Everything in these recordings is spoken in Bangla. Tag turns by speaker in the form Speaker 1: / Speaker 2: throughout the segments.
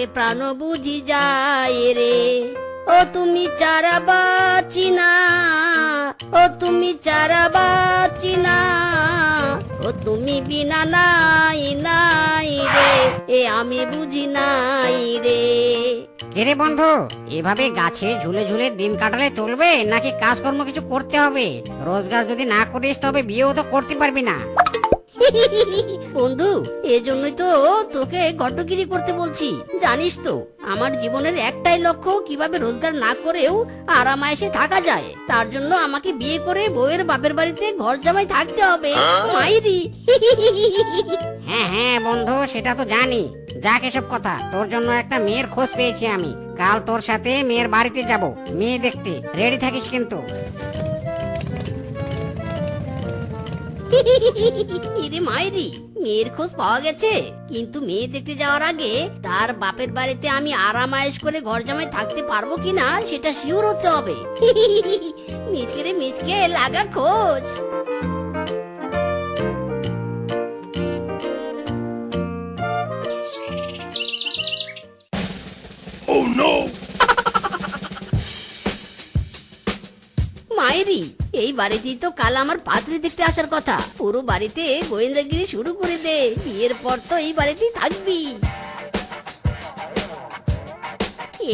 Speaker 1: এ প্রাণ বুঝি যায় রে। ও তুমি চারা বাচি না, ও তুমি চারা বাচি না, ও তুমি বিনা নাই নাই রে, এ আমি বুঝি নাই রে।
Speaker 2: কিরে বন্ধু, এভাবে গাছে ঝুলে ঝুলে দিন কাটালে চলবে, নাকি কাজকর্ম কিছু করতে হবে? রোজগার যদি না করিস, তবে বিয়েও তো করতে পারবি না।
Speaker 1: বন্ধু এজন্যই তো তোকে ঘটগিরি করতে বলছি। জানিস তো আমার জীবনের একটাই লক্ষ্য কীভাবে রোজগার না করেও আরামায়েসে থাকা যায়। তার জন্য আমাকে বিয়ে করে বউয়ের বাপের বাড়িতে ঘর জামাই থাকতে হবে। মাইরি।
Speaker 2: হ্যাঁ হ্যাঁ বন্ধু সেটা তো জানি। যাক এসব কথা তোর জন্য একটা মেয়ের খোঁজ পেয়েছি আমি। কাল তোর সাথে মেয়ের বাড়িতে যাব। মেয়ে দেখতে রেডি থাকিস কিন্তু।
Speaker 1: ইরে মাইরি, মেয়ের খোঁজ পাওয়া গেছে। কিন্তু মেয়ে দেখতে যাওয়ার আগে তার বাপের বাড়িতে আমি আরামায়েশ করে ঘর জামাই থাকতে পারব কিনা, সেটা শিওর হতে হবে। মিচকে রে মিচকে লাগা খোঁজ। মায়েরি এই বাড়িতেই তো কাল আমার পাত্রী দেখতে আসার কথা। পুরো বাড়িতে গোয়েন্দাগিরি শুরু করে দে। বিয়ের পর তো এই বাড়িতেই থাকবি।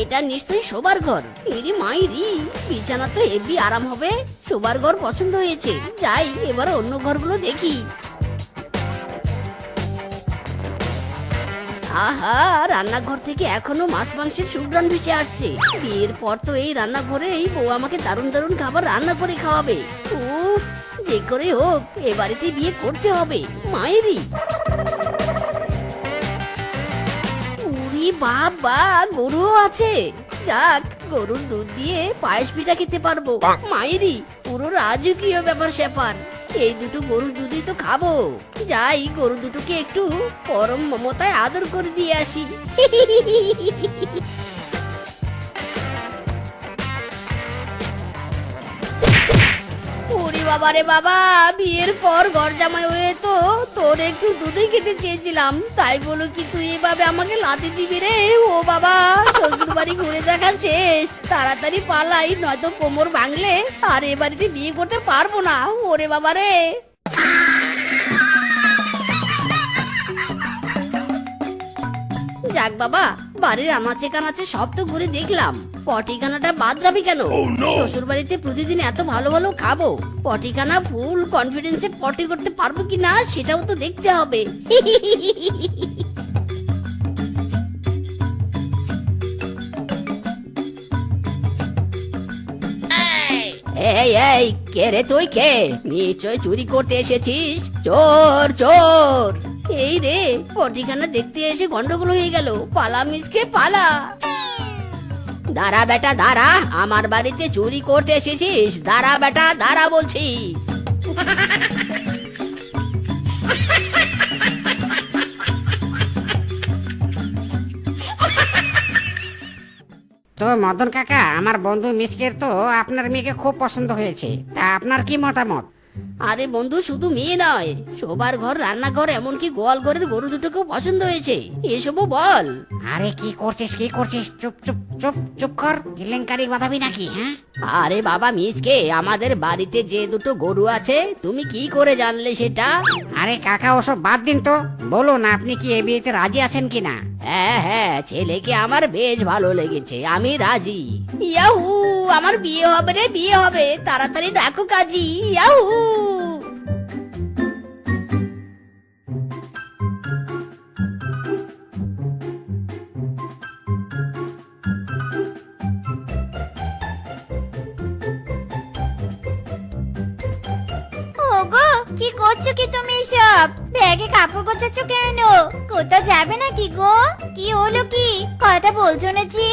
Speaker 1: এটা নিশ্চয়ই শোবার ঘর। এরি মাইরি, বিছানা তো হেভি আরাম হবে। শোবার ঘর পছন্দ হয়েছে। যাই, এবার অন্য ঘরগুলো দেখি। আহা, রান্নাঘর থেকে এখনও মাছ মাংসের সুগ্রান ভেসে আসছে। বিয়ের পর তো এই রান্নাঘরে এই বউ আমাকে দারুণ দারুণ খাবার রান্না করে খাওয়াবে। উফ যে করে হোক, এ বাড়িতে বিয়ে করতে হবে, মায়েরই। উরি বাবা, গরুও আছে। যাক, গরুর দুধ দিয়ে পায়েস পিঠা খেতে পারব, মায়েরই। পুরো রাজকীয় ব্যাপার স্যাপার এই দুটো গরু দুধই তো খাব। যাই গরু দুটোকে একটু পরম মমতায় আদর করে দিয়ে আসি। বাবা রে বাবা, বিয়ের পর ঘর জামাই হয়ে তো তোর একটু দুধই খেতে চেয়েছিলাম। তাই বলো কি তুই এভাবে আমাকে লাতি দিবি রে? ও বাবা শ্বশুর বাড়ি ঘুরে দেখা শেষ। তাড়াতাড়ি পালাই, নয়তো কোমর ভাঙলে আর এ বাড়িতে বিয়ে করতে পারব না। ওরে বাবা রে। যাক বাবা, বাড়ির আনাচে কানাচে সব তো ঘুরে দেখলাম। পটিখানাটা বাদ যাবে কেন? শ্বশুর বাড়িতে প্রতিদিন এত ভালো ভালো খাব। পটিখানা ফুল কনফিডেন্সে পটি করতে পারব কি না সেটাও তো দেখতে হবে। এই এই কে রে তুই কে? নিশ্চয় চুরি করতে এসেছিস? চোর চোর! এই রে পটিখানা দেখতে এসে গন্ডগোল হয়ে গেল। পালা মিসকে পালা! দাঁড়া বেটা, দাঁড়া। আমার বাড়িতে চুরি করতে এসেছিস? দাঁড়া বেটা, দাঁড়া বলছি।
Speaker 2: তো, মদন কাকা, আমার বন্ধু মিসকের তো আপনার মেয়েকে খুব পছন্দ হয়েছে। তা আপনার কি মতামত?
Speaker 1: আরে বন্ধু শুধু মেয়ে নয় শোবার ঘর রান্নাঘর এমনকি গোয়াল ঘরের গরু দুটোকেও পছন্দ হয়েছে। এসবও বল।
Speaker 2: আরে কি করছিস কি করছিস? চুপ চুপ চুপ চুপ কর। কেলেঙ্কারি বাঁধাবি নাকি হ্যাঁ?
Speaker 1: আরে বাবা মিসকে আমাদের বাড়িতে যে দুটো গরু আছে তুমি কি করে জানলে সেটা?
Speaker 2: আরে কাকা ওসব বাদ দিন তো। বলুন আপনি কি এ বিয়েতে রাজি আছেন কিনা?
Speaker 1: হ্যাঁ হ্যাঁ ছেলেকে আমার বেশ ভালো লেগেছে, আমি রাজি। ইয়াহু, আমার বিয়ে হবে রে, বিয়ে হবে। তাড়াতাড়ি ডাকো কাজী, ইয়াহু।
Speaker 3: কি করছ কি তুমি এসব? ব্যাগে কাপড় গোছাচ্ছ কেন? কোথাও যাবে না কি গো? কি হলো কি? কথা বলছো না যে?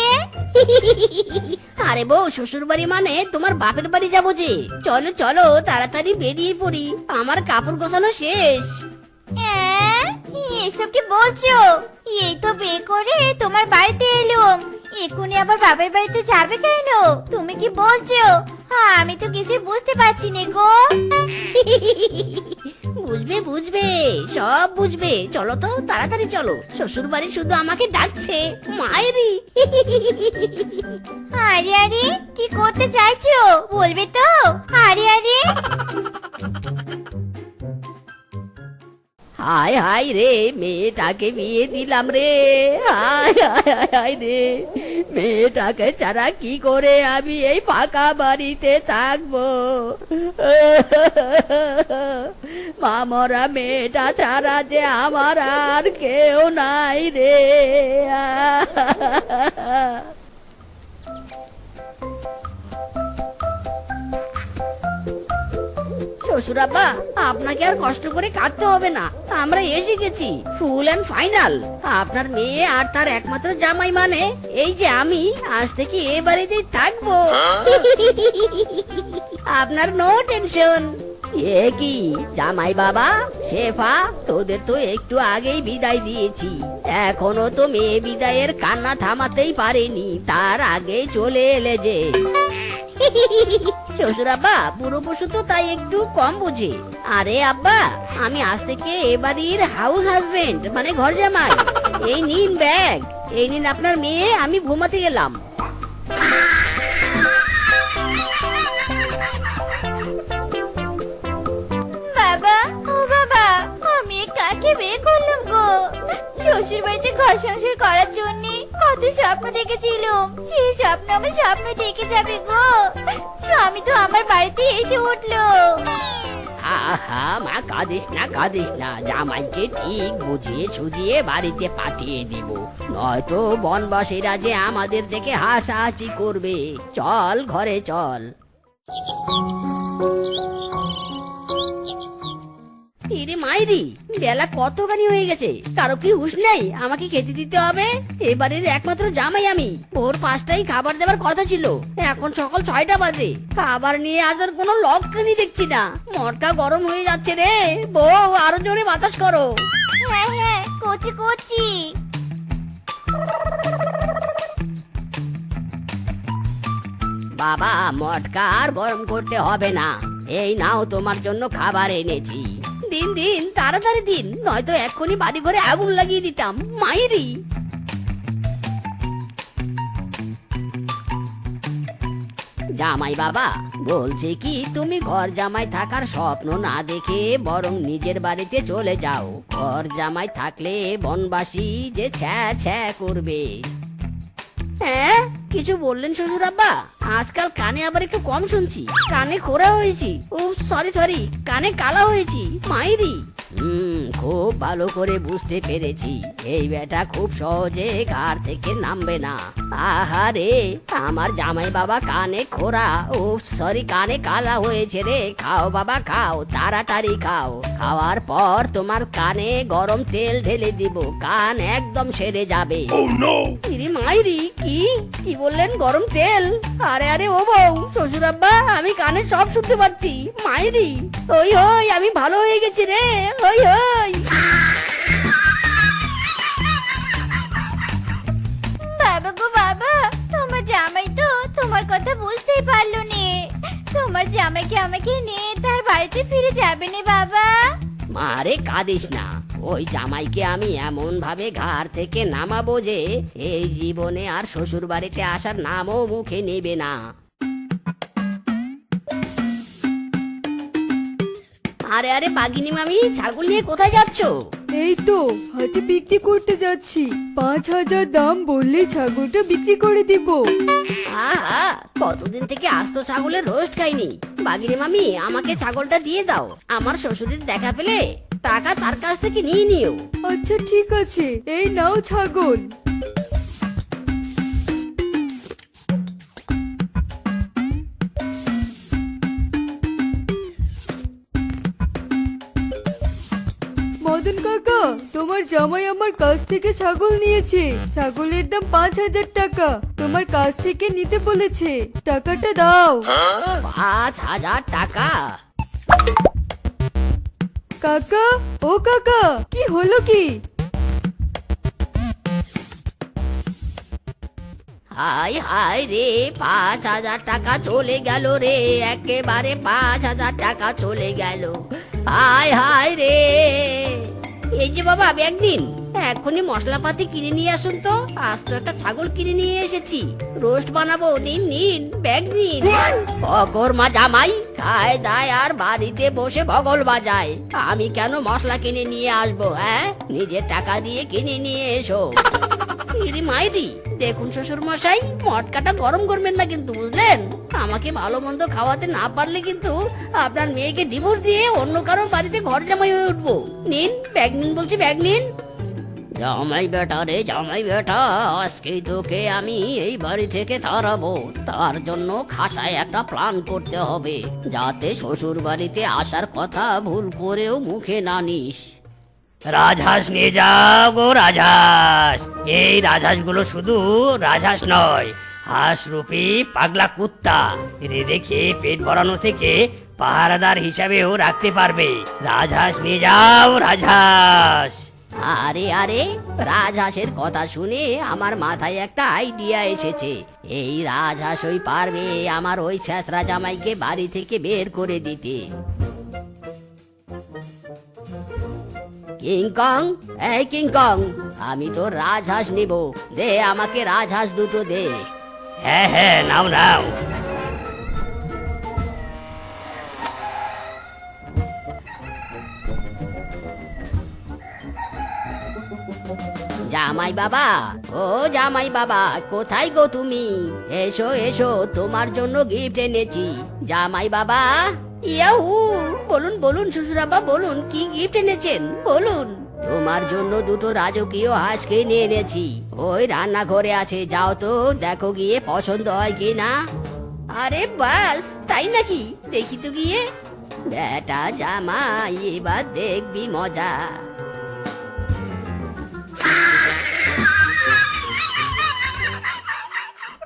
Speaker 1: আরে বউ শ্বশুর বাড়ি মানে তোমার বাপের বাড়ি যাব যে। চলো চলো তাড়াতাড়ি বেরিয়ে পড়ি। আমার কাপড় গোছানো শেষ?
Speaker 3: এসব কি বলছো? এই তো বিয়ে করে তোমার বাড়িতে এলুম। এক্ষুনি আবার বাবার বাড়িতে যাবে কেন? তুমি কি বলছো? আমি তো কিছু বুঝতে পারছি না গো।
Speaker 1: বুঝবে বুঝবে। সব বুঝবে। চলো তো, তাড়াতাড়ি চলো। শ্বশুর বাড়ি শুধু আমাকে ডাকছে। মায়েরি
Speaker 3: আরে আরে, কি করতে চাইছো? বলবে তো। আরে আরে।
Speaker 1: হায় হায় রে, মেয়েটাকে বিয়ে দিলাম রে। হায় হায় হায় হায় রে। মেয়েটাকে ছাড়া কি করে আমি এই ফাঁকা বাড়িতে থাকব? মামরা মেয়েটা ছাড়া যে আমার আর কেউ নাই রে। শ্বশুরাব্বা আপনাকে আর কষ্ট করে কাটতে হবে না। আমরা এসে গেছি ফুল অ্যান্ড ফাইনাল। আপনার মেয়ে আর তার একমাত্র জামাই মানে এই যে আমি আজ থেকে এ বাড়িতেই থাকব। আপনার নো টেনশন এ কি, জামাই বাবা? শেফা, তোদের তো একটু আগেই বিদায় দিয়েছি। এখনও তো মেয়ে বিদায়ের কান্না থামাতেই পারেনি, তার আগে চলে এলে যে। শ্বশুর আব্বা বুড়ো পশু তো তাই একটু কম বুঝে। আরে আব্বা, আমি আজ থেকে এ বাড়ির হাউস হাজবেন্ড মানে ঘর জামাই এই নিন ব্যাগ এই নিন আপনার মেয়ে, আমি ঘুমাতে গেলাম।
Speaker 3: শ্বশুর বাড়িতে ঘর সংসার করার জন্য কত স্বপ্ন দেখেছিলাম। সেই স্বপ্ন আমার স্বপ্ন দেখে যাবে গো। স্বামী তো আমার বাড়িতে এসে উঠল।
Speaker 1: আহা, মা, কাঁদিস না কাঁদিস না। জামাইকে ঠিক বুঝিয়ে সুঝিয়ে বাড়িতে পাঠিয়ে দিব। নয়তো বনবাসীরা যে আমাদের দেখে হাসাহাসি করবে। চল, ঘরে চল। ইরে মাইরি বেলা কতখানি হয়ে গেছে? কারও কি হুশ নেই? আমাকে খেতে দিতে হবে? এবারের একমাত্র জামাই আমি। ভোর পাঁচটায় খাবার দেওয়ার কথা ছিল। এখন সকাল ছয়টা বাজে। খাবার নিয়ে আসার কোনো লক্ষণই দেখছি না। মটকা গরম হয়ে যাচ্ছে রে। বউ আরও জোরে বাতাস করো।
Speaker 3: হ্যাঁ হ্যাঁ করছি করছি।
Speaker 1: বাবা মটকা আর গরম করতে হবে না। এই নাও তোমার জন্য খাবার এনেছি। দিন দিন, তাড়াতাড়ি দিন। নয়তো এক্ষুনি বাড়ি ঘরে আগুন লাগিয়ে দিতাম। মায়েরই। জামাই বাবা, বলছে কি, তুমি ঘর জামাই থাকার স্বপ্ন না দেখে বরং নিজের বাড়িতে চলে যাও। ঘর জামাই থাকলে বনবাসী যে ছ্যা ছ্যা করবে। হ্যাঁ কিছু বললেন শ্বশুর আব্বা আজকাল কানে আবার একটু কম শুনছি। কানে খোরা হয়েছি। ও সরি সরি কানে কালা হয়েছি। মাইরি। হুম খুব ভালো করে বুঝতে পেরেছি। এই বেটা খুব সহজে ঘাড় থেকে নামবে না। আহারে আমার জামাই বাবা কানে খোরা। ও সরি কানে কালা হয়েছে রে। খাও বাবা খাও তাড়াতাড়ি খাও। খাওয়ার পর তোমার কানে গরম তেল ঢেলে দিব। কান একদম সেরে যাবে। ইরে মাইরি কি? কি বললেন গরম তেল? আরে আরে ও বউ শ্বশুর আব্বা আমি কানে সব শুনতে পাচ্ছি। মাইরি ওই হই আমি ভালো হয়ে গেছি রে। ওই হই।
Speaker 3: বাবা গো বাবা, তোমার জামাই তো তোমার কথা বুঝতেই তোমার জামাইকে আমাকে নিয়ে তার বাড়িতে ফিরে যাবে নে বাবা।
Speaker 1: মারে কাঁদিস না, ওই জামাইকে আমি এমন ভাবে ঘাড় থেকে নামাবো যে, এই জীবনে আর শ্বশুর বাড়িতে আসার নামও মুখে নেবে না। আরে আরে বাগিনী মামি ছাগল নিয়ে কোথায় যাচ্ছো?
Speaker 4: এই তো হাটে বিক্রি করতে যাচ্ছি। পাঁচ হাজার দাম বললে ছাগলটা বিক্রি করে দিব।
Speaker 1: আহা কতদিন থেকে আস্ত ছাগলের রোস্ট খাইনি। বাগিনী মামি আমাকে ছাগলটা দিয়ে দাও। আমার শ্বশুরের দেখা পেলে টাকা তার কাছ থেকে নিয়ে নিও।
Speaker 4: আচ্ছা ঠিক আছে। এই নাও ছাগল। তোমার জামাই আমার কাছ থেকে ছাগল নিয়েছে। ছাগলের দাম পাঁচ হাজার টাকা। তোমার কাছ থেকে নিতে বলেছে। টাকাটা দাও।
Speaker 1: পাঁচ হাজার টাকা?
Speaker 4: কাকা ও কাকা কি হলো কি?
Speaker 1: হাই হাই রে পাঁচ হাজার টাকা চলে গেল রে। একেবারে পাঁচ হাজার টাকা চলে গেল। হায় হায় রে। এই যে বাবা, আমি একদিন। এখনই মশলাপাতি কিনে নিয়ে আসুন তো। আজ তো একটা ছাগল কিনে নিয়ে এসেছি। রোস্ট বানাবো। নিন নিন, ব্যাগ নিন। অকর মা জামাই খায় দায়, আর বাড়িতে বসে বগল বাজায়। আমি কেন মশলা কিনে নিয়ে আসব হ্যাঁ? নিজের টাকা দিয়ে কিনে নিয়ে এসো। ইরি মাইরি। দেখুন শ্বশুর মশাই মটকাটা গরম করবেন না কিন্তু, বুঝলেন? আমাকে ভালো মন্দ খাওয়াতে না পারলে কিন্তু আপনার মেয়েকে ডিভোর্স দিয়ে অন্য কারোর বাড়িতে ঘর জামাই হয়ে উঠবো। নিন, ব্যাগ নিন বলছি, ব্যাগ নিন। জামাই বেটা রে, জামাই বেটা, আজকেই তোকে আমি এই বাড়ি থেকে তাড়াবো। তার জন্য খাসায় একটা প্ল্যান করতে হবে, যাতে শ্বশুর বাড়িতে আসার কথা ভুল করেও মুখে না নিস।
Speaker 5: রাজহাঁস নিয়ে যাও গো রাজহাঁস। এই রাজহাঁসগুলো শুধু রাজহাঁস নয় হাঁস রূপী পাগলা কুত্তা। রেঁধে খেয়ে পেট ভরানো থেকে পাহারাদার হিসাবেও রাখতে পারবে। রাজহাঁস নিয়ে যাও রাজহাঁস।
Speaker 1: আরে আরে, রাজহাঁসের কথা শুনে আমার মাথায় একটা আইডিয়া এসেছে। এই রাজহাঁস ওই পারবে আমার ওই শেষরা জামাইকে বাড়ি থেকে বের করে দিতে। কিংকং এই কিংকং আমি তো রাজহাঁস নিব। দে আমাকে রাজহাঁস দুটো দে।
Speaker 5: হ্যাঁ হ্যাঁ নাও নাও।
Speaker 1: জামাই বাবা ও জামাই বাবা কোথায় গো তুমি? এসো এসো তোমার জন্য গিফট এনেছি। জামাই বাবা ইয়াহু বলুন বলুন শ্বশুরাবা বলুন কি গিফট এনেছেন? বলুন। তোমার জন্য দুটো রাজকীয় হাঁস কিনে এনেছি। ওই রান্নাঘরে আছে যাও তো দেখো গিয়ে পছন্দ হয় কি না আরে বাস তাই নাকি? দেখি তো গিয়ে। বেটা জামাই এবার দেখবি মজা।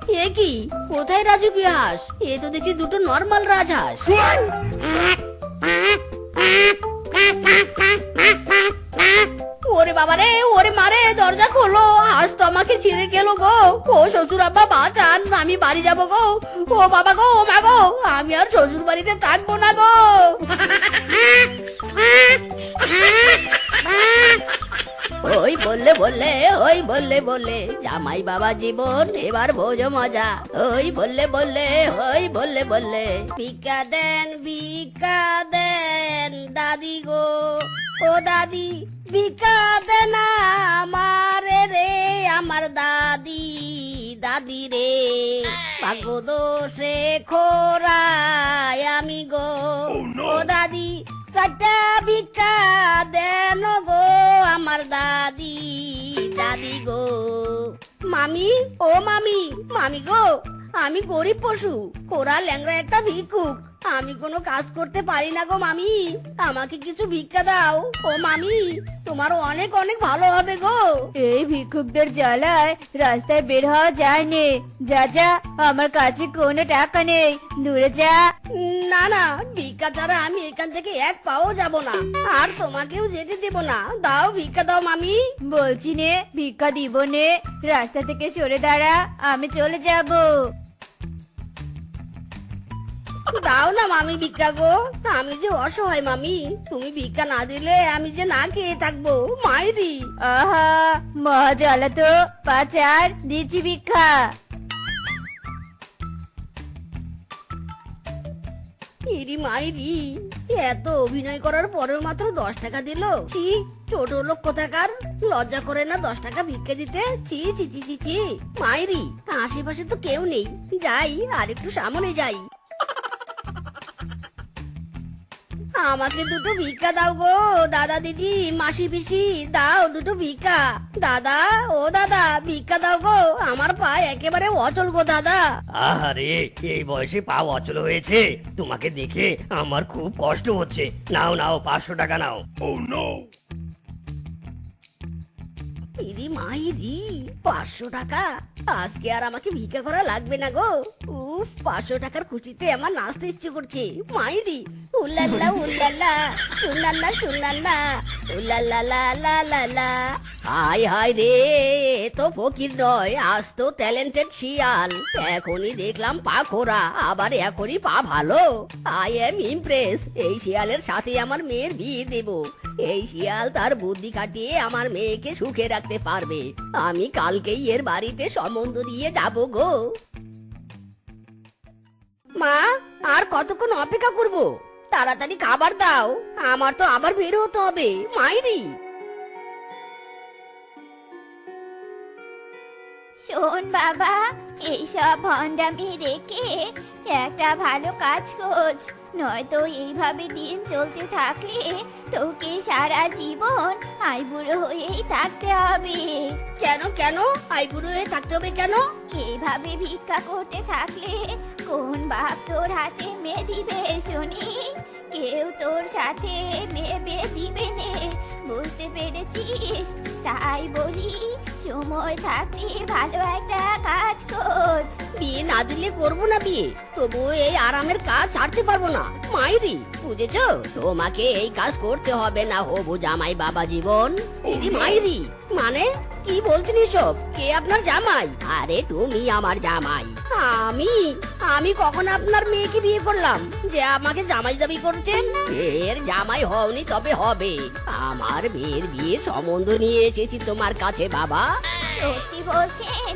Speaker 1: এ কি? কোথায় রাজকীয় হাঁস এ তো দেখছি দুটো নর্মাল রাজহাঁস। ওরে বাবা রে ওরে মারে, দরজা খোলো। হাঁস তো আমাকে ছিঁড়ে গেল গো। ও শ্বশুর আব্বা, বাঁচান, আমি বাড়ি যাব গো। ও বাবা গো, ও মা গো, আমি আর শ্বশুর বাড়িতে থাকব না গো। বললে ওই বললে বললে জামাই বাবা জীবন এবার ভোজ মজা। ওই বললে বললে ওই বললে বললে ভিক্ষা দেন ভিক্ষা দেন দাদি গো। ও দাদি ভিক্ষা দেন আমারে রে আমার দাদি দাদি রে। ভাগ্য দোষে খোরায় আমি গো। ও দাদি চারটা ভিক্ষা দেন গো আমার দাদি দাদি গো। মামি, ও মামি মামি গো, আমি গরিব পশু, কোরা ল্যাংরা একটা ভিক্ষুক। আমি কোনো কাজ করতে পারি না গো মামি। আমাকে কিছু ভিক্ষা দাও। ও মামি তোমার অনেক অনেক ভালো হবে গো।
Speaker 3: এই ভিক্ষুকদের জ্বালায় রাস্তায় বের হওয়া যায় নে। যা যা আমার কাছে কোনো টাকা নেই। দূরে যা।
Speaker 1: না না ভিক্ষা ছাড়া আমি এখান থেকে এক পাও যাব না। আর তোমাকেও যেতে দেব না। দাও ভিক্ষা দাও মামি।
Speaker 3: বলছি নে ভিক্ষা দিব নে। রাস্তা থেকে সরে দাঁড়া আমি চলে যাব।
Speaker 1: দাও না মামি ভিক্ষা গো। আমি যে অসহায় মামি তুমি ভিক্ষা না দিলে আমি যে না খেয়ে থাকব। মাইরি।
Speaker 3: আহা মহা জ্বালা তো পাচার দিচ্ছি ভিক্ষা।
Speaker 1: ইরি মাইরি এত অভিনয় করার পরেও মাত্র দশ টাকা দিল? ছি ছোট লোক কোথাকার? লজ্জা করে না দশ টাকা ভিক্ষা দিতে? ছি ছি ছি ছি ছি। মাইরি আশেপাশে তো কেউ নেই। যাই আর একটু সামনে যাই। আমাকে দুটো ভিক্ষা দাও গো দাদা দিদি মাসি পিসি দাও দুটো ভিক্ষা। দাদা ও দাদা ভিক্ষা দাও গো আমার পা একেবারে অচল গো দাদা।
Speaker 5: আহারে এই বয়সে পা অচল হয়েছে তোমাকে দেখে আমার খুব কষ্ট হচ্ছে। নাও নাও পাঁচশো টাকা নাও।
Speaker 1: ইরি মাইরি, পাঁচশো টাকা। আজকে আর আমাকে ভিক্ষা করা লাগবে না গো। উফ, পাঁচশো টাকার খুশিতে আমার নাচতে ইচ্ছে করছে। মাইরি, উল্লাল্লা উল্লাল্লা শুনলাল্লা শুনলাল্লা উল্লাল্লা হাই হাই রে তো ফকির নয়, আজ তো ট্যালেন্টেড শিয়াল। এখনই দেখলাম পা খোরা আবার এখনই পা ভালো। আই এম ইমপ্রেস এই শিয়ালের সাথে আমার মেয়ের বিয়ে দেব। এই শিয়াল তার বুদ্ধি খাটিয়ে আমার মেয়েকে সুখে রাখতে পারবে। আমি কালকেই এর বাড়িতে সম্বন্ধ দিয়ে যাব গো। মা, আর কতক্ষণ অপেক্ষা করব? তাড়াতাড়ি খাবার দাও। আমার তো আবার বের হতে হবে। মাইরি।
Speaker 3: শোন বাবা, এইসব ভণ্ডামি রেখে একটা ভালো কাজ খোঁজ। নয়তো এইভাবে দিন চলতে থাকলে তোকে সারা জীবন আইবুড়ো হয়েই থাকতে হবে।
Speaker 1: কেন কেন? আইবুড়ো হয়ে থাকতে হবে কেন?
Speaker 3: এইভাবে ভিক্ষা করতে থাকলে কোন বাপ তোর হাতে মেয়ে দিবে শুনি? কেউ তোর সাথে মেয়ে দিবে নে। বুঝতে পেরেছিস? তাই বলি সময় থাকতে ভালো একটা কাজ খোঁজ।
Speaker 1: বিয়ে না দিলে করব না বিয়ে। তবু এই আরামের কাজ ছাড়তে পারব না। মাইরি বুঝেছ? তোমাকে এই কাজ করতে হবে না হবু জামাই বাবা জীবন। মাইরি মানে? কি বলছেন এসব? কে আপনার জামাই? আরে তুমি আমার জামাই। আমি? আমি কখন আপনার মেয়েকে বিয়ে করলাম? যে আমাকে জামাই দাবি করছেন এর জামাই হওনি তবে হবে। আমার মেয়ের বিয়ে সম্বন্ধ নিয়ে এসেছি তোমার কাছে, বাবা।
Speaker 3: সত্যি বলছেন?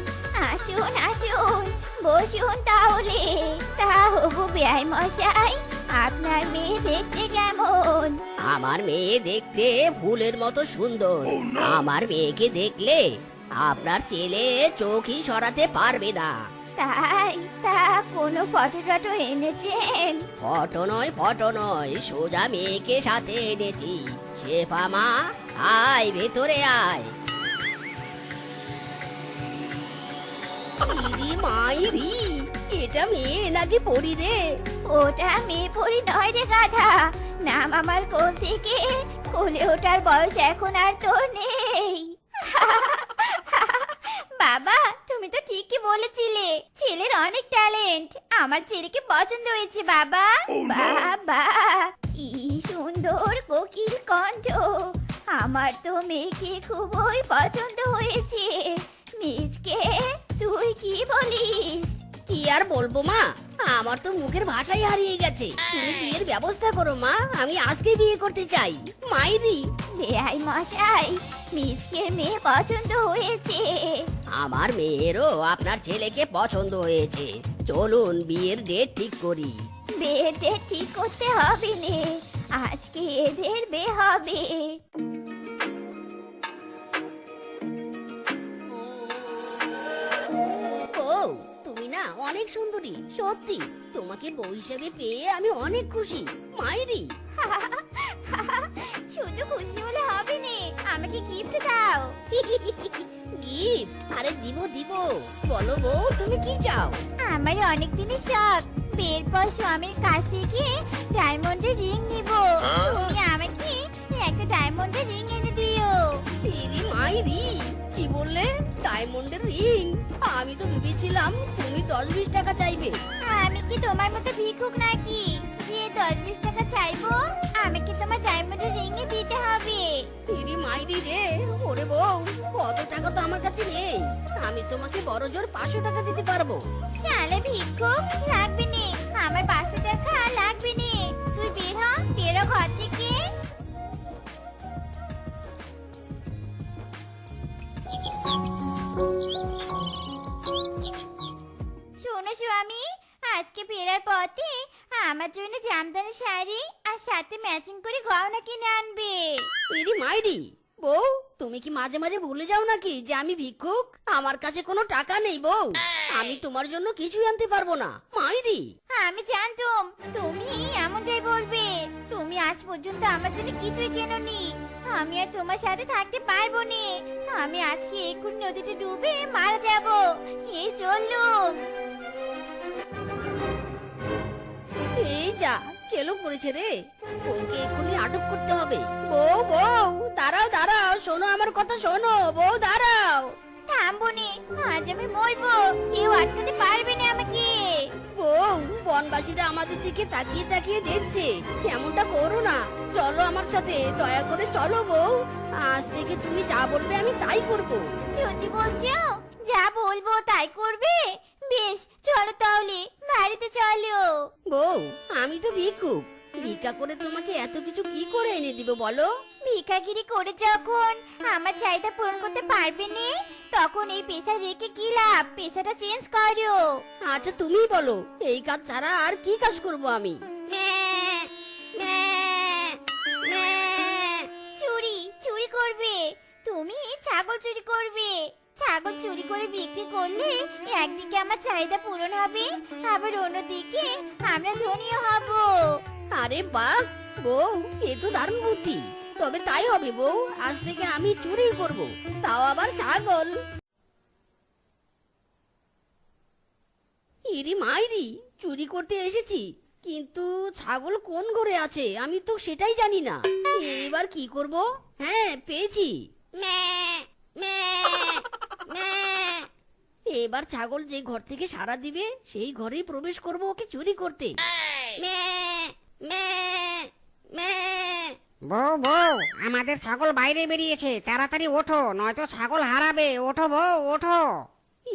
Speaker 3: আসুন আসুন। বসুন তাহলে। তা হবু বেআই মশাই, আপনার মেয়ে দেখতে কেমন?
Speaker 1: আমার মেয়ে দেখতে ফুলের মতো সুন্দর। আমার মেয়েকে দেখলে আপনার ছেলে চোখই সরাতে পারবে না।
Speaker 3: তাই তা কোনো ফটো টটো এনেছেন?
Speaker 1: ফটো নয় ফটো নয় সোজা মেয়েকে সাথে এনেছি। শেফা মা আয় ভেতরে আয়। ইরি মাইরি এটা মেয়ে নাকি পড়ি রে?
Speaker 3: ওটা মেয়ে পড়ি নয় রে গাধা। নাম আমার কোল থেকে। কোলে ওঠার বয়স এখন আর তোর নেই। বাবা তুমি তো ঠিকই বলেছিলে। ছেলের অনেক ট্যালেন্ট। আমার ছেলেকে পছন্দ হয়েছে বাবা। বাবা কি সুন্দর কোকিল কণ্ঠ। আমার তো মেয়েকে খুবই পছন্দ হয়েছে। মিজকে তুই কি বলিস?
Speaker 1: কি আর বলব মা? আমার তো মুখের ভাষাই হারিয়ে গেছে। তুমি বিয়ের ব্যবস্থা করো মা। আমি আজকে বিয়ে করতে চাই। মাইরি।
Speaker 3: বেআই মশাই মিজকের মেয়ে পছন্দ হয়েছে।
Speaker 1: আমার মেয়েরও আপনার ছেলেকে পছন্দ হয়েছে। চলুন বিয়ের ডেট ঠিক করি।
Speaker 3: বিয়েতে ঠিক করতে হবে নে। আজকে এদের বে হবে।
Speaker 1: অনেক সুন্দরী সত্যি। তোমাকে বউ হিসেবে পেয়ে আমি অনেক খুশি। মাইরি।
Speaker 3: শুধু খুশি হলে হবে নে। আমাকে গিফট দাও।
Speaker 1: গিফট আরে দিব দিব। বলো বউ তুমি কি চাও?
Speaker 3: আমার অনেক দিনের শখ। বিয়ের পর স্বামীর কাছ থেকে ডায়মন্ডের রিং নিব। তুমি আমাকে একটা ডায়মন্ডের রিং এনে দিও।
Speaker 1: ইরি মাইরি। কি বললে? ডায়মন্ডের রিং? আমি তো ভেবেছিলাম তুমি দশ বিশ টাকা চাইবে।
Speaker 3: আমি কি তোমার মতো ভিক্ষুক নাকি? যে দশ বিশ টাকা চাইব আমাকে তোমার ডায়মন্ডের রিং দিতে হবে।
Speaker 1: ইরি মাইরি রে ওরে বউ কত টাকা তো আমার কাছে নেই। আমি তোমাকে বড় জোর পাঁচশো টাকা দিতে পারব।
Speaker 3: শালে ভিক্ষুক লাগবে নে। আমার পাঁচশো টাকা লাগবে নে। তুই বের হ বেরো ঘর থেকে। শোনো স্বামী আজকে ফেরার পথে আমার জন্য জামদানি শাড়ি আর সাথে ম্যাচিং করে গহনা কিনে আনবে।
Speaker 1: ইরি মাইরি বউ তুমি কি মাঝে মাঝে ভুলে যাও নাকি যে আমি ভিক্ষুক? আমার কাছে কোনো টাকা নেই বউ। আমি তোমার জন্য কিছুই আনতে পারব না। মাইরি।
Speaker 3: আমি জানতাম তুমি এমনটাই বলবে। তুমি আজ পর্যন্ত আমার জন্য কিছুই কেননি। আমি আর তোমার সাথে থাকতে পারব নি। আমি আজকে এক্ষুনি নদীতে ডুবে মারা যাব। এই চললুম
Speaker 1: এই যা কেলো পড়েছে রে। ওকে এক্ষুনি আটক করতে হবে। বউ বউ দাঁড়াও দাঁড়াও শোনো আমার কথা শোনো। বউ দাঁড়াও।
Speaker 3: থামবো নি আজ আমি মরবো। কেউ আটকাতে পারবে না আমাকে।
Speaker 1: বউ বনবাসীরা আমাদের দিকে তাকিয়ে তাকিয়ে দেখছে। এমনটা করো না। চলো আমার সাথে দয়া করে চলো বউ। আজ থেকে তুমি যা বলবে আমি তাই করব।
Speaker 3: সত্যি বলছো? যা বলব তাই করবে? বেশ চলো তাহলে বাড়িতে চলো।
Speaker 1: বউ আমি তো ভিক্ষুক। ভিক্ষা করে তোমাকে এত কিছু কি করে এনে দিব বলো?
Speaker 3: ভিখাগিরি করে যখন আমার চাহিদা পূরণ করতে পারবে না তখন এই পেশা রেখে কি লাভ? পেশাটা চেঞ্জ করো।
Speaker 1: আচ্ছা তুমিই বলো। এই কাজ ছাড়া আর কি কাজ করব আমি।
Speaker 3: চুরি চুরি করবে। তুমি ছাগল চুরি করবে। ছাগল চুরি করে বিক্রি করলে একদিকে আমার চাহিদা পূরণ হবে আবার অন্যদিকে আমরা ধনীও হব।
Speaker 1: আরে বাহ বউ এ তো দারুণ বুদ্ধি। তবে তাই হবে বউ আজ থেকে আমি চুরি করব। তাও আবার ছাগল। ইরি মাইরি চুরি করতে এসেছি কিন্তু ছাগল কোন ঘরে আছে আমি তো সেটাই জানি না। এবার কি করব? হ্যাঁ পেয়েছি। এবার ছাগল যে ঘর থেকে সারা দিবে সেই ঘরেই প্রবেশ করব ওকে চুরি করতে।
Speaker 2: বউ বউ। আমাদের ছাগল বাইরে বেরিয়েছে তাড়াতাড়ি ওঠো নয়তো ছাগল হারাবে। ওঠো বউ ওঠো।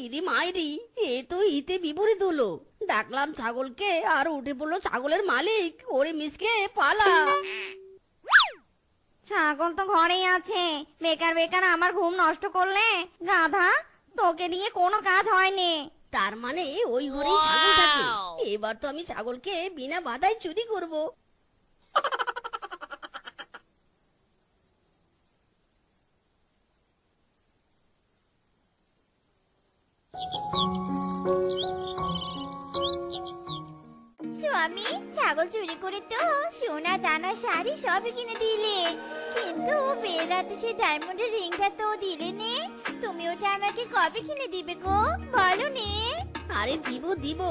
Speaker 1: ইরি মাইরি এ তো ইতে বিপরীত হলো। ডাকলাম ছাগলকে আর উঠে পড়ল ছাগলের মালিক। ওরে মিসকে পালা।
Speaker 3: ছাগল তো ঘরেই আছে। বেকার বেকার আমার ঘুম নষ্ট করলে? গাধা তোকে দিয়ে কোনো কাজ হয়নি।
Speaker 1: তার মানে ওই ঘরেই ছাগল থাকে। এবার তো আমি ছাগলকে বিনা বাধায় চুরি করব।
Speaker 3: স্বামী ছাগল চুরি করে তো সোনা দানা শাড়ি সবই কিনে দিলে। কিন্তু বিয়ের রাতে সেই ডায়মন্ডের রিংটা তো দিলে নে। তুমি ওটা আমাকে কবে কিনে দিবে গো? বলো নে।
Speaker 1: আরে দিব দিব।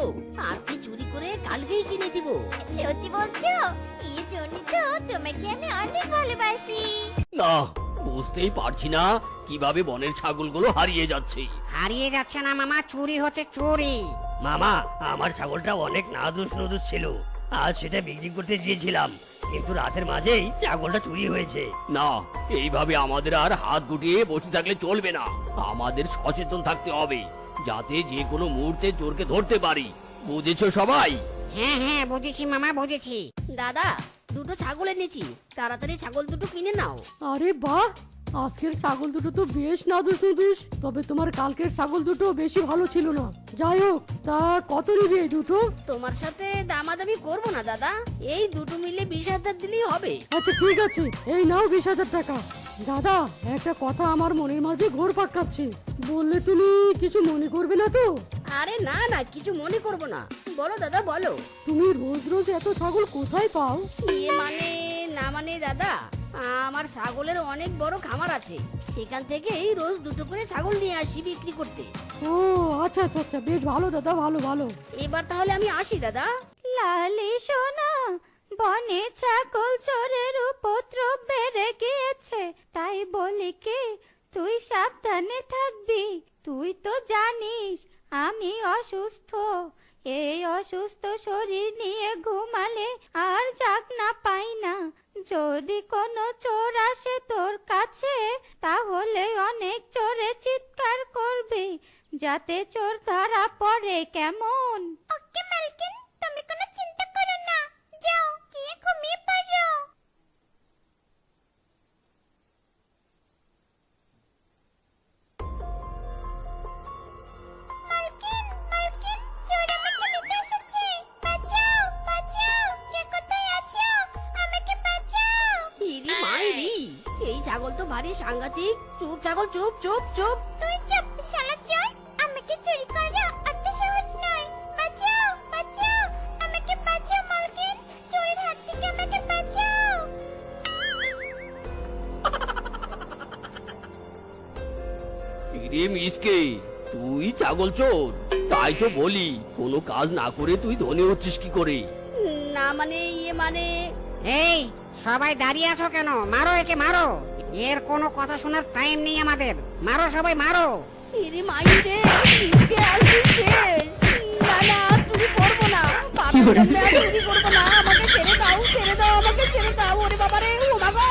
Speaker 1: আজকে চুরি করে কালকেই কিনে দিব।
Speaker 3: সত্যি বলছো? এই জন্য তো তোমাকে আমি অনেক ভালোবাসি।
Speaker 5: না বুঝতেই পারছি না কীভাবে বনের ছাগলগুলো হারিয়ে যাচ্ছে।
Speaker 2: হারিয়ে যাচ্ছে না মামা চুরি হচ্ছে চুরি।
Speaker 5: মামা আমার ছাগলটা অনেক নাদুস নদুস ছিল। আজ সেটা বিক্রি করতে চেয়েছিলাম কিন্তু রাতের মাঝেই ছাগলটা চুরি হয়েছে। না এইভাবে আমাদের আর হাত গুটিয়ে বসে থাকলে চলবে না। আমাদের সচেতন থাকতে হবে যাতে যে কোনো মুহূর্তে চোরকে ধরতে পারি। বুঝেছ সবাই?
Speaker 2: হ্যাঁ হ্যাঁ বুঝেছি মামা বুঝেছি।
Speaker 1: দাদা দুটো ছাগল এনেছি। তাড়াতাড়ি ছাগল দুটো কিনে নাও।
Speaker 6: আরে বাহ! আজকের ছাগল দুটো তো বেশ নাদুস নুদুস তবে তোমার কালকের ছাগল দুটো বেশি ভালো ছিল না। যাই হোক তা কত নিবে এই দুটো?
Speaker 1: তোমার সাথে দামাদামি করব না দাদা। এই দুটো মিলে বিশ হাজার দিলেই হবে।
Speaker 6: আচ্ছা ঠিক আছে। এই নাও বিশ হাজার টাকা। দাদা একটা কথা আমার মনের মাঝে ঘোর পাকাচ্ছে। বললে তুমি কিছু মনে করবে না তো?
Speaker 1: আরে না না কিছু মনে করব না। বলো দাদা বলো।
Speaker 6: তুমি রোজ রোজ এত ছাগল কোথায় পাও?
Speaker 1: ইয়ে মানে না মানে দাদা আমার ছাগলের অনেক বড় খামার আছে। সেখান থেকেই রোজ দুটো করে ছাগল নিয়ে আসি বিক্রি করতে।
Speaker 6: ও আচ্ছা আচ্ছা আচ্ছা বেশ ভালো দাদা ভালো ভালো।
Speaker 1: এবার তাহলে আমি আসি দাদা।
Speaker 3: লালি সোনা বনে ছাগল চোরের উপদ্রব বেড়ে গিয়েছে তাই বলি কি তুই সাবধানে থাকবি তুই তো জানিস আমি অসুস্থ এই অসুস্থ শরীর নিয়ে ঘুমালে আর জাগ না পাই না। যদি কোনো চোর আসে তোর কাছে, তাহলে অনেক চোরে চিৎকার করবে, যাতে চোর ধরা পড়ে কেমন? ওকে মালকিন, তুমি কোনো চিন্তা করো না। যাও, গিয়ে ঘুমিয়ে পড়ো।
Speaker 1: মাইরি এই ছাগল তো ভারী সাংঘাতিক। চুপ ছাগল চুপ চুপ চুপ।
Speaker 3: তুই চুপ শালা চোর। আমাকে চুরি করা অত সহজ নয়। বাঁচাও বাঁচাও। আমাকে বাঁচাও মালকিন। চোরের হাত থেকে আমাকে বাঁচাও।
Speaker 5: রে মিসকে তুই ছাগল চোর। তাই তো বলি কোনো কাজ না করে তুই ধনী হচ্ছিস কি করে?
Speaker 1: না মানে ইয়ে মানে
Speaker 2: এই সবাই দাঁড়িয়ে আছো কেন? মারো একে মারো। এর কোনো কথা শোনার টাইম নেই আমাদের। মারো সবাই মারো।
Speaker 1: ইরে মাই রে ইরে না তুমি করব না। বাবা তুমি করব না। আমাকে ছেড়ে দাও ছেড়ে দাও আমাকে ছেড়ে দাও। ওরে বাবা ও বাবা